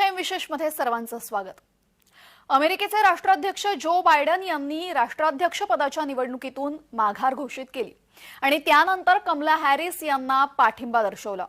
ब्रेकनंतर विशेषमध्ये सर्वांचं स्वागत. अमेरिकेचे राष्ट्राध्यक्ष जो बायडन यांनी राष्ट्राध्यक्ष पदाच्या निवडणुकीतून माघार घोषित केली आणि त्यानंतर कमला हॅरिस यांना पाठिंबा दर्शवला.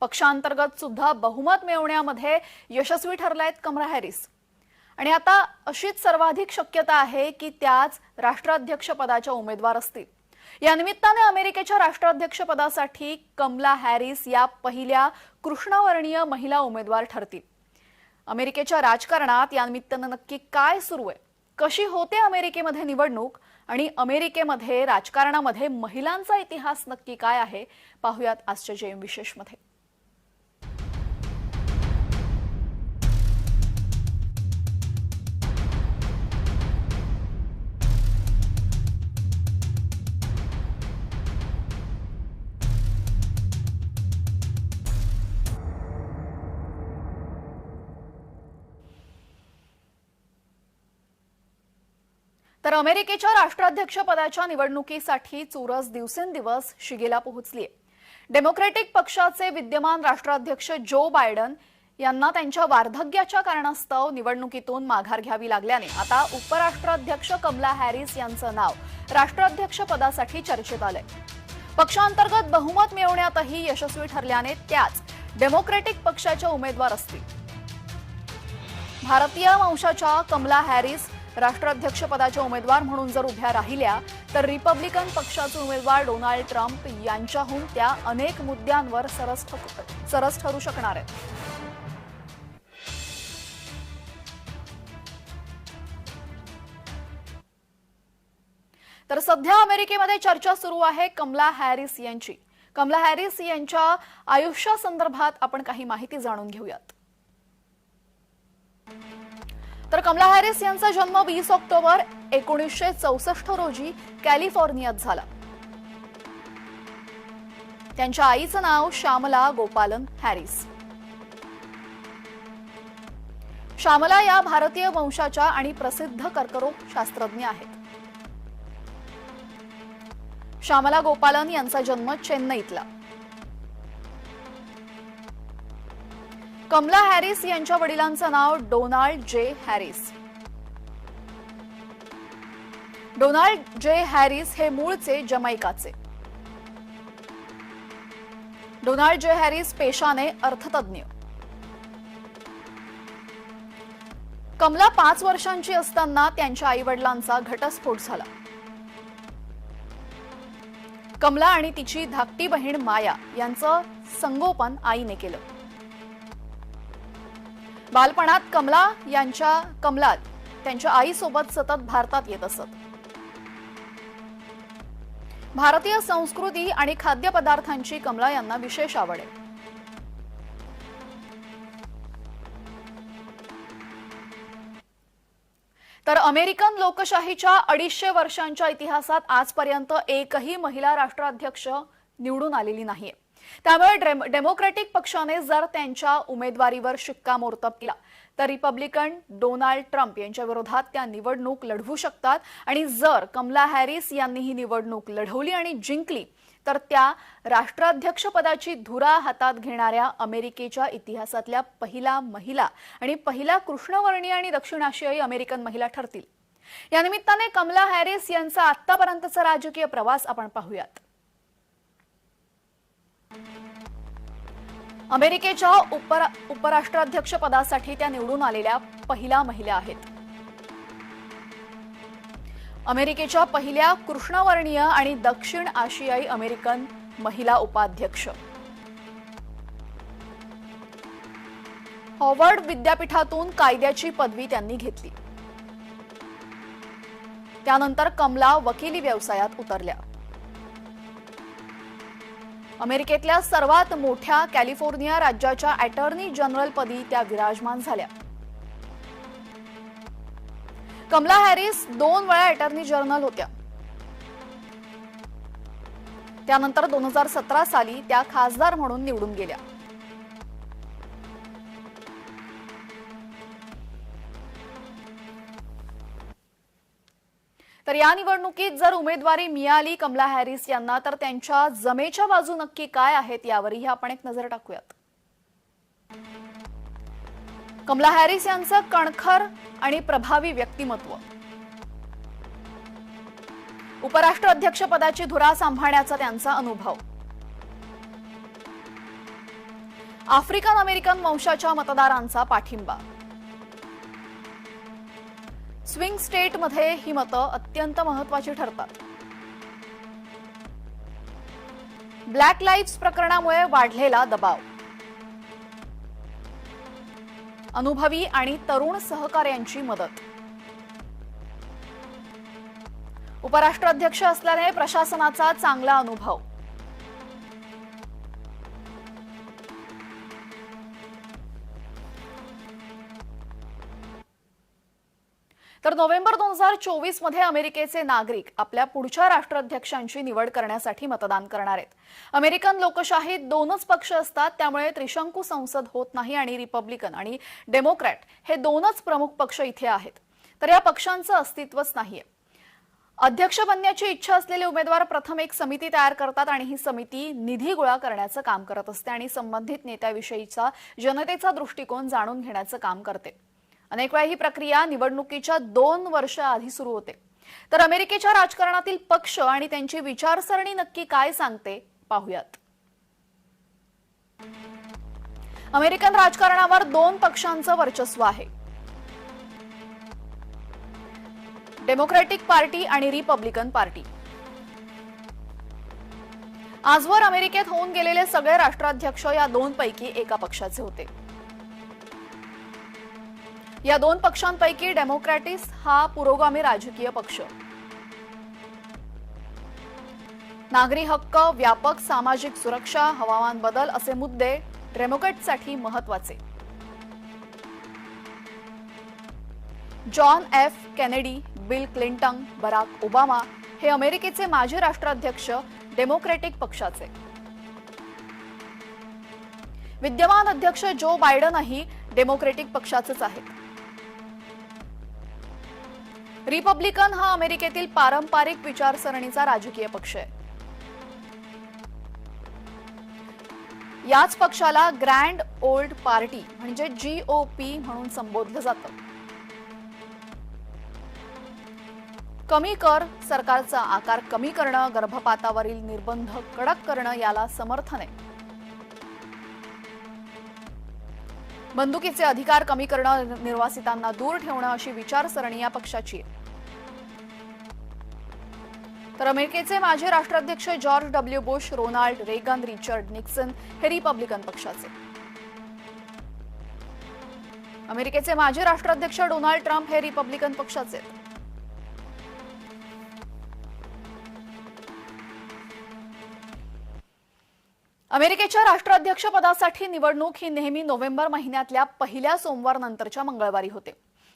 पक्षांतर्गत सुद्धा बहुमत मिळवण्यामध्ये यशस्वी ठरलायत कमला हॅरिस. आणि आता अशीच सर्वाधिक शक्यता आहे की त्याच राष्ट्राध्यक्ष पदाच्या उमेदवार असतील. या निमित्ताने अमेरिकेच्या राष्ट्राध्यक्ष पदासाठी कमला हॅरिस या पहिल्या कृष्णवर्णीय महिला उमेदवार ठरतील. अमेरिकेच्या राजकारणात या निमित्तानं नक्की काय सुरू आहे? कशी होते अमेरिकेमध्ये निवडणूक आणि अमेरिकेमध्ये राजकारणामध्ये महिलांचा इतिहास नक्की काय आहे? पाहुयात आजच्या जेम विशेषमध्ये. तर अमेरिकेच्या राष्ट्राध्यक्षपदाच्या निवडणुकीसाठी चुरस दिवसेंदिवस शिगेला पोहोचली डेमोक्रेटिक पक्षाचे विद्यमान राष्ट्राध्यक्ष जो बायडन यांना त्यांच्या वार्धक्याच्या कारणास्तव निवडणुकीतून माघार घ्यावी लागल्याने आता उपराष्ट्राध्यक्ष कमला हॅरिस यांचं नाव राष्ट्राध्यक्ष पदासाठी चर्चेत आलंय. पक्षांतर्गत बहुमत मिळवण्यातही यशस्वी ठरल्याने त्याच डेमोक्रेटिक पक्षाच्या उमेदवार असतील. भारतीय वंशाच्या कमला हॅरिस राष्ट्राध्यक्षपदाच्या उमेदवार म्हणून जर उभ्या राहिल्या तर रिपब्लिकन पक्षाचे उमेदवार डोनाल्ड ट्रम्प यांच्याहून त्या अनेक मुद्द्यांवर सरस ठक- सरस ठरू शकणार आहेत. तर सध्या अमेरिकेमध्ये चर्चा सुरू आहे कमला हॅरिस यांची. कमला हॅरिस यांच्या आयुष्यासंदर्भात आपण काही माहिती जाणून घेऊयात. तर कमला हॅरिस यांचा जन्म वीस ऑक्टोबर एकोणीसशे चौसष्ट रोजी कॅलिफोर्नियात झाला. त्यांच्या आईचं नाव श्यामला गोपालन हॅरिस. श्यामला या भारतीय वंशाच्या आणि प्रसिद्ध कर्करोग शास्त्रज्ञ आहेत. श्यामला गोपालन यांचा जन्म चेन्नईतला. कमला हॅरिस यांच्या वडिलांचं नाव Donald J Harris. Donald J Harris हे मूळचे जमैकाचे. डोनाल्ड जे हॅरिस पेशाने अर्थतज्ञ कमला पाच वर्षांची असताना त्यांच्या आई वडिलांचा घटस्फोट झाला. कमला आणि तिची धाकटी बहीण माया यांचं संगोपन आईने केलं. बालपणात कमला यांच्या कमलात त्यांच्या आईसोबत सतत भारतात येत असत. भारतीय संस्कृती आणि खाद्यपदार्थांची कमला यांना विशेष आवड आहे. तर अमेरिकन लोकशाहीच्या अडीचशे वर्षांच्या इतिहासात आजपर्यंत एकही महिला राष्ट्राध्यक्ष निवडून आलेली नाहीये. त्यामुळे डेमोक्रॅटिक पक्षाने जर त्यांच्या उमेदवारीवर शिक्कामोर्तब केला तर रिपब्लिकन डोनाल्ड ट्रम्प यांच्या विरोधात त्या निवडणूक लढवू शकतात. आणि जर कमला हॅरिस यांनी ही निवडणूक लढवली आणि जिंकली तर त्या राष्ट्राध्यक्ष पदाची धुरा हातात घेणाऱ्या अमेरिकेच्या इतिहासातल्या पहिला महिला आणि पहिला कृष्णवर्णीय आणि दक्षिण आशियाई अमेरिकन महिला ठरतील. या निमित्ताने कमला हॅरिस यांचा आतापर्यंतचा राजकीय प्रवास आपण पाहूयात. अमेरिकेच्या उपर उपराष्ट्राध्यक्ष पदासाठी त्या निवडून आलेल्या पहिल्या महिला आहेत. अमेरिकेच्या पहिल्या कृष्णवर्णीय आणि दक्षिण आशियाई अमेरिकन महिला उपाध्यक्ष. हॉवर्ड विद्यापीठातून कायद्याची पदवी त्यांनी घेतली. त्यानंतर कमला वकिली व्यवसायात उतरल्या. अमेरिकेतल्या सर्वात मोठ्या कॅलिफोर्निया राज्याच्या अटॉर्नी जनरलपदी त्या विराजमान झाल्या. कमला हॅरिस दोन वेळा अटॉर्नी जनरल होत्या. त्यानंतर दोन हजार सतरा साली त्या खासदार म्हणून निवडून गेल्या. तर या निवडणुकीत जर उमेदवारी मिळाली कमला हॅरिस यांना तर त्यांच्या जमेच्या बाजू नक्की काय आहेत यावरही आपण एक नजर टाकूयात. कमला हॅरिस यांचं कणखर आणि प्रभावी व्यक्तिमत्व. उपराष्ट्राध्यक्ष पदाची धुरा सांभाळण्याचा त्यांचा अनुभव. आफ्रिकन अमेरिकन वंशाच्या मतदारांचा पाठिंबा. स्विंग स्टेटमध्ये ही मतं अत्यंत महत्वाची ठरतात. ब्लॅक लाईव्स प्रकरणामुळे वाढलेला दबाव. अनुभवी आणि तरुण सहकार्यांची मदत. उपराष्ट्राध्यक्ष असल्याने प्रशासनाचा चांगला अनुभव. तर नोव्हेंबर दोन हजार चोवीसमध्ये अमेरिकेचे नागरिक आपल्या पुढच्या राष्ट्राध्यक्षांची निवड करण्यासाठी मतदान करणार आहेत. अमेरिकन लोकशाहीत दोनच पक्ष असतात त्यामुळे त्रिशंकू संसद होत नाही आणि रिपब्लिकन आणि डेमोक्रॅट हे दोनच प्रमुख पक्ष इथे आहेत. तर या पक्षांचं अस्तित्वच नाहीये. अध्यक्ष बनण्याची इच्छा असलेले उमेदवार प्रथम एक समिती तयार करतात आणि ही समिती निधी गोळा करण्याचं काम करत असते आणि संबंधित नेत्याविषयीचा जनतेचा दृष्टिकोन जाणून घेण्याचं काम करते. अनेक वेळा ही प्रक्रिया निवडणुकीच्या दोन वर्ष आधी सुरू होते. तर अमेरिकेच्या राजकारणातील पक्ष आणि त्यांची विचारसरणी नक्की काय सांगते पाहूयात. अमेरिकन राजकारणावर दोन पक्षांचं वर्चस्व आहे. डेमोक्रॅटिक पार्टी आणि रिपब्लिकन पार्टी. आजवर अमेरिकेत होऊन गेलेले सगळे राष्ट्राध्यक्ष या दोन पैकी एका पक्षाचे होते. या दोन पक्षांपैकी डेमोक्रॅटिस हा पुरोगामी राजकीय पक्ष. नागरी हक्क व्यापक सामाजिक सुरक्षा हवामान बदल असे मुद्दे डेमोक्रॅटसाठी महत्त्वाचे John F. Kennedy Bill Clinton Barack Obama हे अमेरिकेचे माजी राष्ट्राध्यक्ष डेमोक्रॅटिक पक्षाचे. विद्यमान अध्यक्ष जो बायडनही डेमोक्रॅटिक पक्षाचेच आहेत. रिपब्लिकन हा अमेरिकेतील पारंपरिक विचारसरणीचा राजकीय पक्ष आहे. याच पक्षाला ग्रँड ओल्ड पार्टी म्हणजे जी ओ पी म्हणून संबोधलं जातं. कमी कर सरकारचा आकार कमी करणं गर्भपातावरील निर्बंध कडक करणं याला समर्थन आहे. बंदुकीचे अधिकार कमी करणं निर्वासितांना दूर ठेवणं अशी विचारसरणी या पक्षाची आहे. तर अमेरिकेचे माजी राष्ट्राध्यक्ष George W Bush Ronald Reagan Richard Nixon हे रिपब्लिकन पक्षाचे. अमेरिकेचे माजी राष्ट्राध्यक्ष डोनाल्ड ट्रम्प हे रिपब्लिकन पक्षाचे अमेरिकेच्या राष्ट्राध्यक्षपदासाठी निवडणूक ही नेहमी नोव्हेंबर महिन्यातल्या पहिल्या सोमवारनंतरच्या मंगळवारी होते.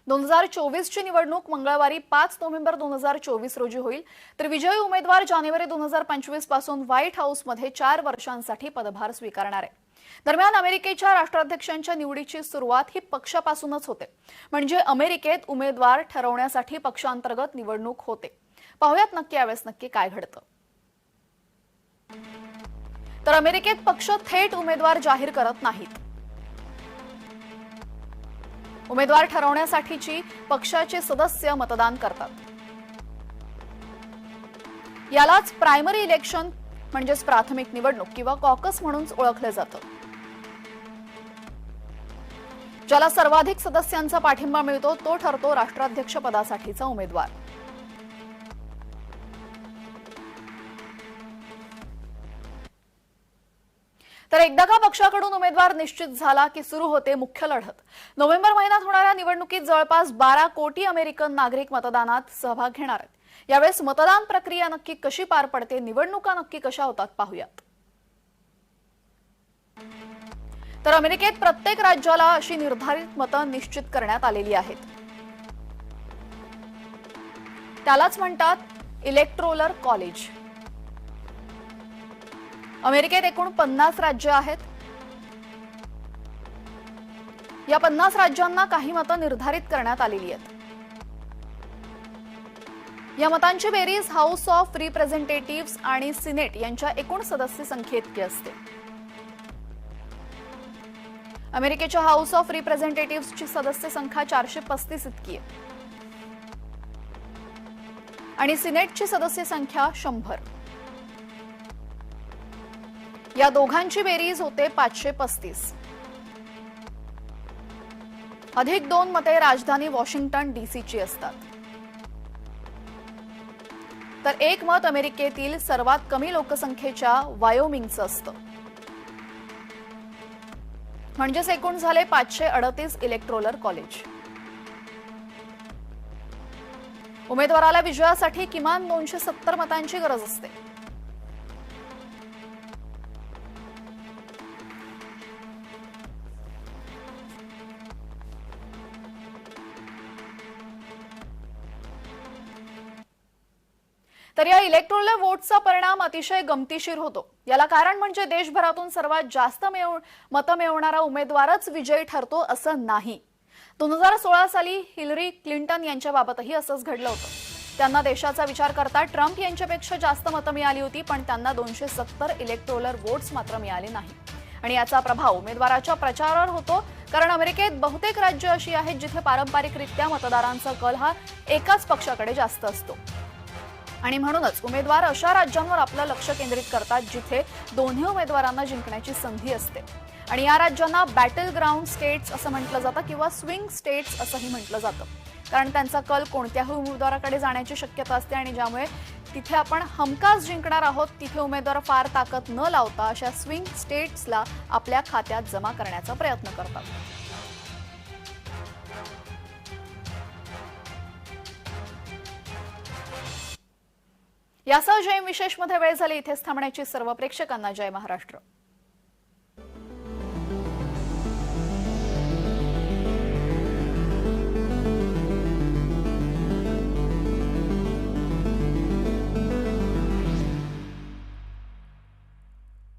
दोन हजार चोवीसची निवडणूक मंगळवारी पाच नोव्हेंबर दोन हजार चोवीस रोजी होईल. तर विजयी उमेदवार जानेवारी दोन हजार पंचवीसपासून व्हाईट हाऊसमध्ये चार वर्षांसाठी पदभार स्वीकारणार आहे. दरम्यान अमेरिकेच्या राष्ट्राध्यक्षांच्या निवडीची सुरुवात ही पक्षापासूनच होते. म्हणजे अमेरिकेत उमेदवार ठरवण्यासाठी पक्षांतर्गत निवडणूक होते. पाहुयात नक्की यावेळेस नक्की काय घडतं. तर अमेरिकेत पक्ष थेट उमेदवार जाहीर करत नाहीत. उमेदवार ठरवण्यासाठीची पक्षाचे सदस्य मतदान करतात. यालाच प्रायमरी इलेक्शन म्हणजेच प्राथमिक निवडणूक किंवा कॉकस म्हणून ओळखलं जातं. ज्याला सर्वाधिक सदस्यांचा पाठिंबा मिळतो तो ठरतो राष्ट्राध्यक्ष पदासाठीचा उमेदवार. तर एकदा का पक्षाकडून उमेदवार निश्चित झाला की सुरू होते मुख्य लढत? नोव्हेंबर महिन्यात होणाऱ्या निवडणुकीत जवळपास बारा कोटी अमेरिकन नागरिक मतदानात सहभाग घेणार आहेत. यावेळेस मतदान प्रक्रिया नक्की कशी पार पडते निवडणुका नक्की कशा होतात पाहूयात. तर अमेरिकेत प्रत्येक राज्याला अशी निर्धारित मतं निश्चित करण्यात आलेली आहेत. त्यालाच म्हणतात इलेक्ट्रोलर कॉलेज. अमेरिकेत एकूण पन्नास राज्य आहेत. या पन्नास राज्यांना काही मतं निर्धारित करण्यात आलेली आहेत. या मतांची बेरीज हाऊस ऑफ रिप्रेझेंटेटिव्ह आणि सिनेट यांच्या एकूण सदस्य संख्येइतकी असते. अमेरिकेच्या हाऊस ऑफ रिप्रेझेंटेटिव्हची सदस्य संख्या चारशे पस्तीस इतकी आहे. आणि सिनेटची सदस्य संख्या शंभर. या दोघांची बेरीज होते पाचशे पस्तीस. अधिक दोन मते राजधानी वॉशिंग्टन डीसीची असतात. तर एक मत अमेरिकेतील सर्वात कमी लोकसंख्येच्या वायोमिंगचं असतं. म्हणजेच एकूण झाले पाचशे अडतीस इलेक्ट्रोलर कॉलेज. उमेदवाराला विजयासाठी किमान दोनशे सत्तर मतांची गरज असते. तर या इलेक्ट्रोल वोटचा परिणाम अतिशय गमतीशीर होतो. याला कारण म्हणजे देशभरातून सर्वात जास्त मिळव मतं मिळवणारा उमेदवारच विजयी ठरतो असं नाही. दोन हजार सोळा साली हिलरी क्लिंटन यांच्याबाबतही असंच घडलं होतं. त्यांना देशाचा विचार करता ट्रम्प यांच्यापेक्षा जास्त मतं मिळाली होती पण त्यांना दोनशे सत्तर इलेक्ट्रोलर वोट्स मात्र मिळाले नाही. आणि याचा प्रभाव उमेदवाराच्या प्रचारावर होतो कारण अमेरिकेत बहुतेक राज्य अशी आहेत जिथे पारंपरिकरित्या मतदारांचा कल हा एकाच पक्षाकडे जास्त असतो. आणि म्हणूनच उमेदवार अशा राज्यांवर आपलं लक्ष केंद्रित करतात जिथे दोन्ही उमेदवारांना जिंकण्याची संधी असते. आणि या राज्यांना बॅटल ग्राउंड स्टेट्स असं म्हटलं जातं किंवा स्विंग स्टेट्स असंही म्हटलं जातं. कारण त्यांचा कल कोणत्याही उमेदवाराकडे जाण्याची शक्यता असते आणि ज्यामुळे तिथे आपण हमखास जिंकणार आहोत तिथे उमेदवार फार ताकद न लावता अशा स्विंग स्टेट्सला आपल्या खात्यात जमा करण्याचा प्रयत्न करतात. यासह जय विशेषमध्ये वेळ झाली. इथेच थांबण्याची सर्व प्रेक्षकांना जय महाराष्ट्र.